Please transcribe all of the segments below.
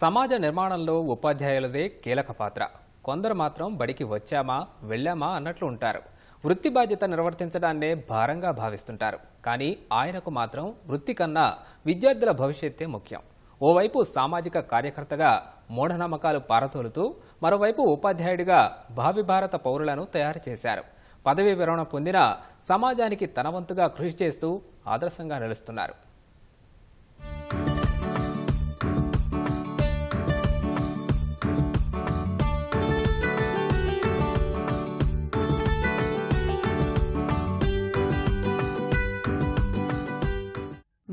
సమాజ నిర్మాణంలో ఉపాధ్యాయులదే కీలక పాత్ర. కొందరు మాత్రం బడికి వచ్చామా వెళ్ళామా అన్నట్లు ఉంటారు. వృత్తి బాధ్యత నిర్వర్తించడాన్నే భారంగా భావిస్తుంటారు. కానీ ఆయనకు మాత్రం వృత్తి కన్నా విద్యార్థుల భవిష్యత్తే ముఖ్యం. ఓవైపు సామాజిక కార్యకర్తగా మూఢనమ్మకాలు పారతోలుతూ మరోవైపు ఉపాధ్యాయుడిగా భావి భారత పౌరులను తయారు చేశారు. పదవీ విరమణ పొందిన సమాజానికి తనవంతుగా కృషి చేస్తూ ఆదర్శంగా నిలుస్తున్నారు.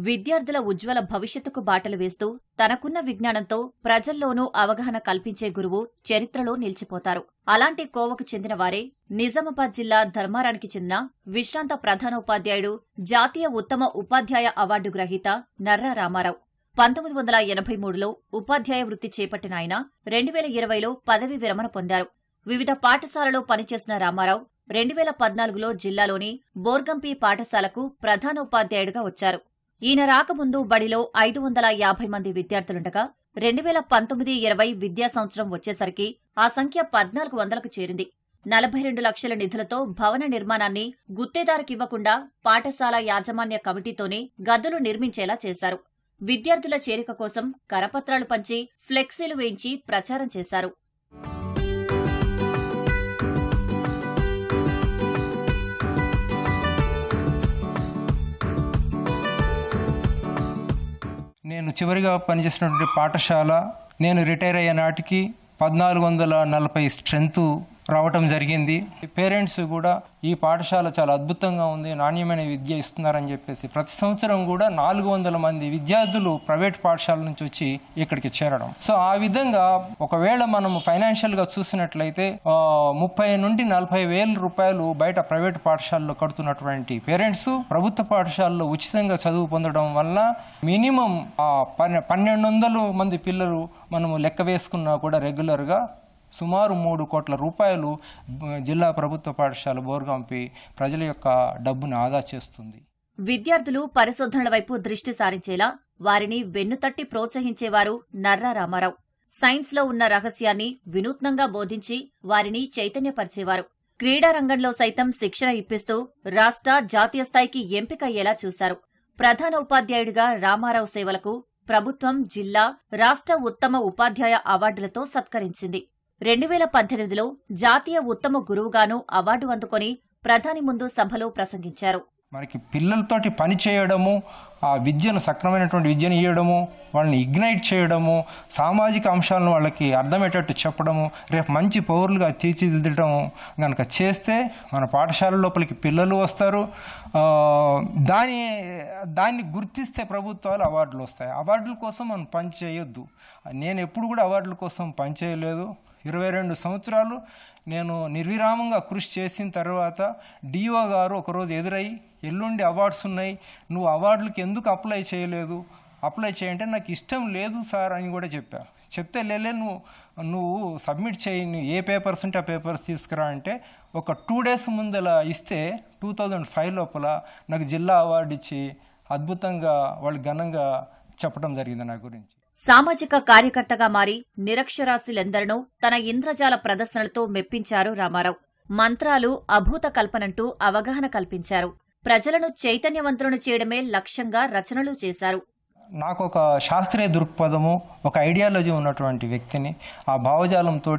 విద్యార్థుల ఉజ్వల భవిష్యత్తుకు బాటలు వేస్తూ తనకున్న విజ్ఞానంతో ప్రజల్లోనూ అవగాహన కల్పించే గురువు చరిత్రలో నిలిచిపోతారు. అలాంటి కోవకు చెందిన వారే నిజామాబాద్ జిల్లా ధర్మారానికి చెందిన విశ్రాంత ప్రధానోపాధ్యాయుడు జాతీయ ఉత్తమ ఉపాధ్యాయ అవార్డు గ్రహీత నర్రా రామారావు. పంతొమ్మిది వందల ఎనభై మూడులో ఉపాధ్యాయ వృత్తి చేపట్టిన ఆయన రెండు వేల ఇరవైలో పదవి విరమణ పొందారు. వివిధ పాఠశాలలో పనిచేసిన రామారావు రెండు వేల పద్నాలుగులో జిల్లాలోని బోర్గంపి పాఠశాలకు ప్రధానోపాధ్యాయుడిగా వచ్చారు. ఈయన రాకముందు బడిలో ఐదు వందల యాభై మంది విద్యార్థులుండగా రెండు వేల పంతొమ్మిది ఇరవై విద్యా సంవత్సరం వచ్చేసరికి ఆ సంఖ్య పద్నాలుగు వందలకు చేరింది. నలభై రెండు లక్షల నిధులతో భవన నిర్మాణాన్ని గుత్తేదారుకివ్వకుండా పాఠశాల యాజమాన్య కమిటీతోనే గదులు నిర్మించేలా చేశారు. విద్యార్థుల చేరిక కోసం కరపత్రాలు పంచి ఫ్లెక్సీలు వేయించి ప్రచారం చేశారు. నేను చివరిగా పనిచేసినటువంటి పాఠశాల నేను రిటైర్ అయ్యే నాటికి పద్నాలుగు వందల నలభై స్ట్రెంత్ రావటం జరిగింది. పేరెంట్స్ కూడా ఈ పాఠశాల చాలా అద్భుతంగా ఉంది నాణ్యమైన విద్య ఇస్తున్నారని చెప్పేసి ప్రతి సంవత్సరం కూడా నాలుగు వందల మంది విద్యార్థులు ప్రైవేట్ పాఠశాల నుంచి వచ్చి ఇక్కడికి చేరడం. సో ఆ విధంగా ఒకవేళ మనం ఫైనాన్షియల్గా చూసినట్లయితే ముప్పై నుండి నలభై వేల రూపాయలు బయట ప్రైవేట్ పాఠశాలలో కడుతున్నటువంటి పేరెంట్స్ ప్రభుత్వ పాఠశాలలో ఉచితంగా చదువు పొందడం వల్ల మినిమం పన్నెండు వందలు మంది పిల్లలు మనము లెక్క వేసుకున్నా కూడా రెగ్యులర్గా సుమారు మూడు కోట్ల రూపాయలు జిల్లా ప్రభుత్వ పాఠశాల బోర్గంపి ప్రజల యొక్క డబ్బును ఆదా చేస్తుంది. విద్యార్థులు పరిశోధనల వైపు దృష్టి సారించేలా వారిని వెన్నుతట్టి ప్రోత్సహించేవారు నర్రా రామారావు. సైన్స్లో ఉన్న రహస్యాన్ని వినూత్నంగా బోధించి వారిని చైతన్యపరిచేవారు. క్రీడా రంగంలో సైతం శిక్షణ ఇప్పిస్తూ రాష్ట్ర జాతీయ స్థాయికి ఎంపికయ్యేలా చూశారు. ప్రధాన ఉపాధ్యాయుడిగా రామారావు సేవలకు ప్రభుత్వం జిల్లా రాష్ట్ర ఉత్తమ ఉపాధ్యాయ అవార్డులతో సత్కరించింది. రెండు వేల పద్దెనిమిదిలో జాతీయ ఉత్తమ గురువుగాను అవార్డు అందుకొని ప్రధాని ముందు సభలో ప్రసంగించారు. మనకి పిల్లలతోటి పని చేయడము ఆ విద్యను సక్రమైనటువంటి విద్యను ఇవ్వడము వాళ్ళని ఇగ్నైట్ చేయడము సామాజిక అంశాలను వాళ్ళకి అర్థమయ్యేటట్టు చెప్పడము రేపు మంచి పౌరులుగా తీర్చిదిద్దడము కనుక చేస్తే మన పాఠశాల లోపలికి పిల్లలు వస్తారు. దాని దాన్ని గుర్తిస్తే ప్రభుత్వాలు అవార్డులు వస్తాయి. అవార్డుల కోసం మనం పని చేయొద్దు. నేను ఎప్పుడు కూడా అవార్డుల కోసం పని చేయలేదు. ఇరవై రెండు సంవత్సరాలు నేను నిర్విరామంగా కృషి చేసిన తర్వాత డిఓ గారు ఒకరోజు ఎదురై ఎల్లుండి అవార్డ్స్ ఉన్నాయి నువ్వు అవార్డులకు ఎందుకు అప్లై చేయలేదు? అప్లై చేయంటే నాకు ఇష్టం లేదు సార్ అని కూడా చెప్పా. చెప్తే లేలే నువ్వు నువ్వు సబ్మిట్ చేయి నువ్వు ఏ పేపర్స్ ఉంటే ఆ పేపర్స్ తీసుకురా అంటే ఒక టూ డేస్ ముందల ఇస్తే టూ థౌజండ్ ఫైవ్ లోపల నాకు జిల్లా అవార్డు ఇచ్చి అద్భుతంగా వాళ్ళు ఘనంగా చెప్పడం జరిగింది నా గురించి. సామాజిక కార్యకర్తగా మారి నిరక్షరాస్యులెందరినూ తన ఇంద్రజాల ప్రదర్శనలతో మెప్పించారు రామారావు. మంత్రాలు అభూత కల్పనంటూ అవగాహన కల్పించారు. ప్రజలను చైతన్యవంతులను చేయడమే లక్ష్యంగా రచనలు చేశారు. నాకు ఒక శాస్త్రీయ దృక్పథము ఒక ఐడియాలజీ ఉన్నటువంటి వ్యక్తిని ఆ భావజాలంతో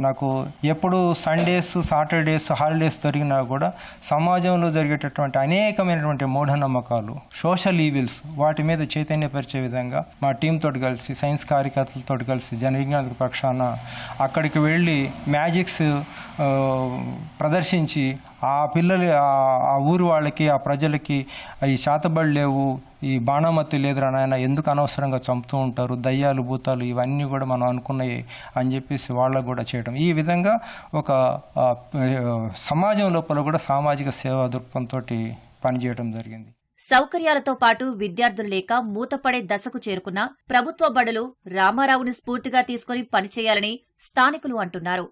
నాకు ఎప్పుడు సండేస్ సాటర్డేస్ హాలిడేస్ దొరికినా కూడా సమాజంలో జరిగేటటువంటి అనేకమైనటువంటి మూఢనమ్మకాలు సోషల్ ఈవిల్స్ వాటి మీద చైతన్యపరిచే విధంగా మా టీంతో కలిసి సైన్స్ కార్యకర్తలతో కలిసి జనవిజ్ఞాన పక్షాన అక్కడికి వెళ్ళి మ్యాజిక్స్ ప్రదర్శించి ఆ పిల్లలు ఆ- ఊరు ఊరి వాళ్ళకి ఆ ప్రజలకి ఈ శాతబడి లేవు ఈ బాణమతి లేదురా నాయన ఎందుకు అనవసరంగా చంపుతూ ఉంటారు? దయ్యాలు భూతాలు ఇవన్నీ కూడా మనం అనుకున్నాయి అని చెప్పేసి వాళ్ళకు కూడా చేయడం ఈ విధంగా ఒక సమాజం లోపల కూడా సామాజిక సేవా దృక్పథంతో పనిచేయడం జరిగింది. సౌకర్యాలతో పాటు విద్యార్థులు లేక మూతపడే దశకు చేరుకున్న ప్రభుత్వ బడులు రామారావుని స్ఫూర్తిగా తీసుకుని పనిచేయాలని స్థానికులు అంటున్నారు.